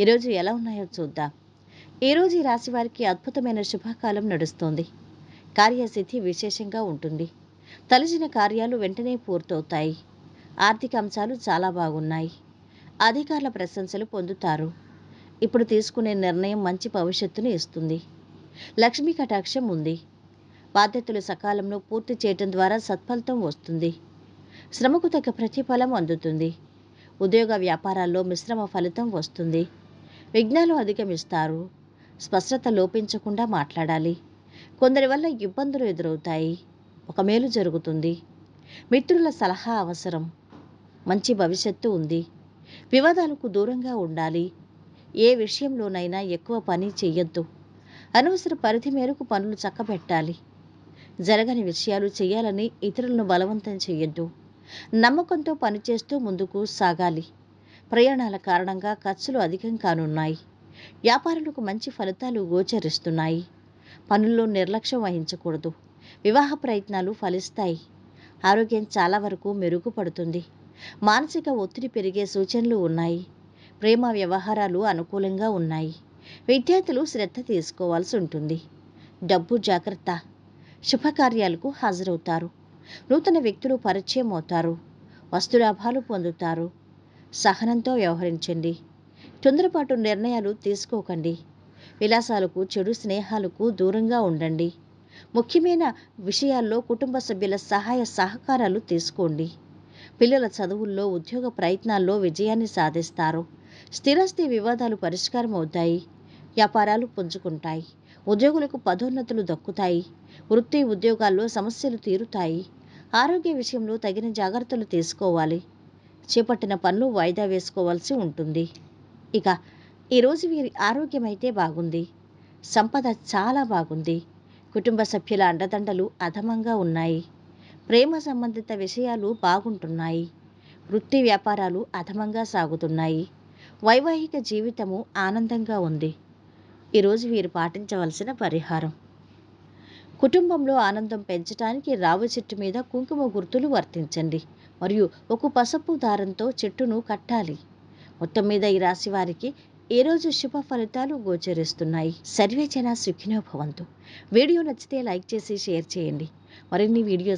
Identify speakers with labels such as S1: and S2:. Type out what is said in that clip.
S1: ఈరోజు ఎలా ఉన్నాయో చూద్దాం. ఈరోజు ఈ రాశి వారికి అద్భుతమైన శుభకాలం నడుస్తోంది. కార్యసిద్ధి విశేషంగా ఉంటుంది. తలచిన కార్యాలు వెంటనే పూర్తవుతాయి. ఆర్థిక అంశాలు చాలా బాగున్నాయి. అధికారుల ప్రశంసలు పొందుతారు. ఇప్పుడు తీసుకునే నిర్ణయం మంచి భవిష్యత్తును ఇస్తుంది. లక్ష్మీ కటాక్షం ఉంది. బాధ్యతలు సకాలంలో పూర్తి చేయటం ద్వారా సత్ఫలితం వస్తుంది. శ్రమకు తగ్గ ప్రతిఫలం అందుతుంది. ఉద్యోగ వ్యాపారాల్లో మిశ్రమ ఫలితం వస్తుంది. విఘ్నాలు అధిగమిస్తారు. స్పష్టత లోపించకుండా మాట్లాడాలి. కొందరి వల్ల ఇబ్బందులు ఎదురవుతాయి. ఒక మేలు జరుగుతుంది. మిత్రుల సలహా అవసరం. మంచి భవిష్యత్తు ఉంది. వివాదాలకు దూరంగా ఉండాలి. ఏ విషయంలోనైనా ఎక్కువ పని చెయ్యొద్దు. అనవసర పరిధి మేరకు పనులు చక్కబెట్టాలి. జరగని విషయాలు చేయాలని ఇతరులను బలవంతం చేయొద్దు నమ్మకంతో పనిచేస్తూ ముందుకు సాగాలి. ప్రయాణాల కారణంగా ఖర్చులు అధికం కానున్నాయి. వ్యాపారులకు మంచి ఫలితాలు గోచరిస్తున్నాయి. పనుల్లో నిర్లక్ష్యం వహించకూడదు. వివాహ ప్రయత్నాలు ఫలిస్తాయి. ఆరోగ్యం చాలా వరకు మెరుగుపడుతుంది. మానసిక ఒత్తిడి పెరిగే సూచనలు ఉన్నాయి. ప్రేమ వ్యవహారాలు అనుకూలంగా ఉన్నాయి. విద్యార్థులు శ్రద్ధ తీసుకోవాల్సి ఉంటుంది. డబ్బు జాగ్రత్త. శుభకార్యాలకు హాజరవుతారు. నూతన వ్యక్తులు పరిచయం అవుతారు. వస్తులాభాలు పొందుతారు. సహనంతో వ్యవహరించండి. తొందరపాటు నిర్ణయాలు తీసుకోకండి. విలాసాలకు చెడు స్నేహాలకు దూరంగా ఉండండి. ముఖ్యమైన విషయాల్లో కుటుంబ సభ్యుల సహాయ సహకారాలు తీసుకోండి. పిల్లల చదువుల్లో ఉద్యోగ ప్రయత్నాల్లో విజయాన్ని సాధిస్తారు. స్థిరాస్తి వివాదాలు పరిష్కారం అవుతాయి. వ్యాపారాలు పుంజుకుంటాయి. ఉద్యోగులకు పదోన్నతులు దక్కుతాయి. వృత్తి ఉద్యోగాల్లో సమస్యలు తీరుతాయి. ఆరోగ్య విషయంలో తగిన జాగ్రత్తలు తీసుకోవాలి. చేపట్టిన పనులు వాయిదా వేసుకోవాల్సి ఉంటుంది. ఇక ఈరోజు వీరి ఆరోగ్యం అయితే బాగుంది. సంపద చాలా బాగుంది. కుటుంబ సభ్యుల అండదండలు అధమంగా ఉన్నాయి. ప్రేమ సంబంధిత విషయాలు బాగుంటున్నాయి. వృత్తి వ్యాపారాలు అధమంగా సాగుతున్నాయి. వైవాహిక జీవితము ఆనందంగా ఉంది. ఈరోజు వీరు పాటించవలసిన పరిహారం. కుటుంబంలో ఆనందం పెంచడానికి రావి చెట్టు మీద కుంకుమ గుర్తులు వర్తించండి. మరియు ఒక పసుపు దారంతో చెట్టును కట్టాలి. మొత్తం మీద ఈ రాశి వారికి ఈ రోజు శుభ ఫలితాలు గోచరిస్తున్నాయి? సర్వేచన సుఖినోభవంతు భవంతు. వీడియో నచ్చితే లైక్ చేసి షేర్ చేయండి. మరిన్ని వీడియోస్